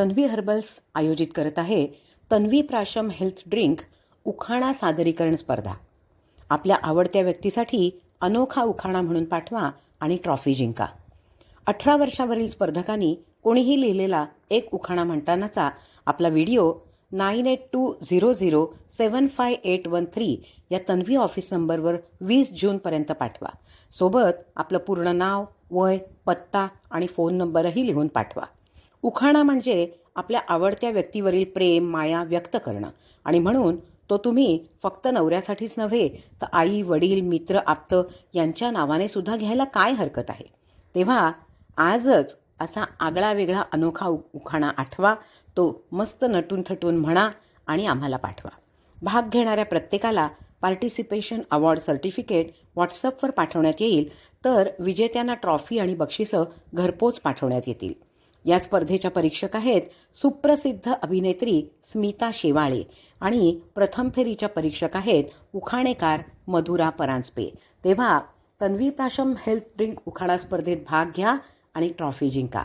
Tanvi herbals आयोजित करत आहे तन्वी प्राशम हेल्थ ड्रिंक उखाणा सादरीकरण स्पर्धा. आपल्या आवडत्या व्यक्तीसाठी अनोखा उखाणा म्हणून पाठवा आणि ट्रॉफी जिंका. अठरा वर्षावरील स्पर्धकांनी कोणीही लिहिलेला एक उखाणा म्हणतानाचा आपला video nine eight two zero zero seven five eight one three या तन्वी ऑफिस नंबरवर वीस जूनपर्यंत पाठवा. सोबत आपलं पूर्ण नाव वय पत्ता आणि फोन नंबरही लिहून पाठवा. उखाणा म्हणजे आपल्या आवडत्या व्यक्तीवरील प्रेम माया व्यक्त करणं. आणि म्हणून तो तुम्ही फक्त नवऱ्यासाठीच नव्हे तर आई वडील मित्र आप्त यांच्या नावाने सुद्धा घ्यायला काय हरकत आहे? तेव्हा आजच असा आगळा वेगळा अनोखा उ- उखाणा आठवा तो मस्त नटून थटून म्हणा आणि आम्हाला पाठवा. भाग घेणाऱ्या प्रत्येकाला पार्टिसिपेशन अवॉर्ड सर्टिफिकेट व्हॉट्सअपवर पाठवण्यात येईल तर विजेत्यांना ट्रॉफी आणि बक्षिसं घरपोच पाठवण्यात येतील. या स्पर्धेच्या परीक्षक आहेत सुप्रसिद्ध अभिनेत्री स्मिता शेवाळे आणि प्रथम फेरीच्या परीक्षक आहेत उखाणेकार मधुरा परांजपे. तेव्हा तन्वी प्राशम हेल्थ ड्रिंक उखाणा स्पर्धेत भाग घ्या आणि ट्रॉफी जिंका.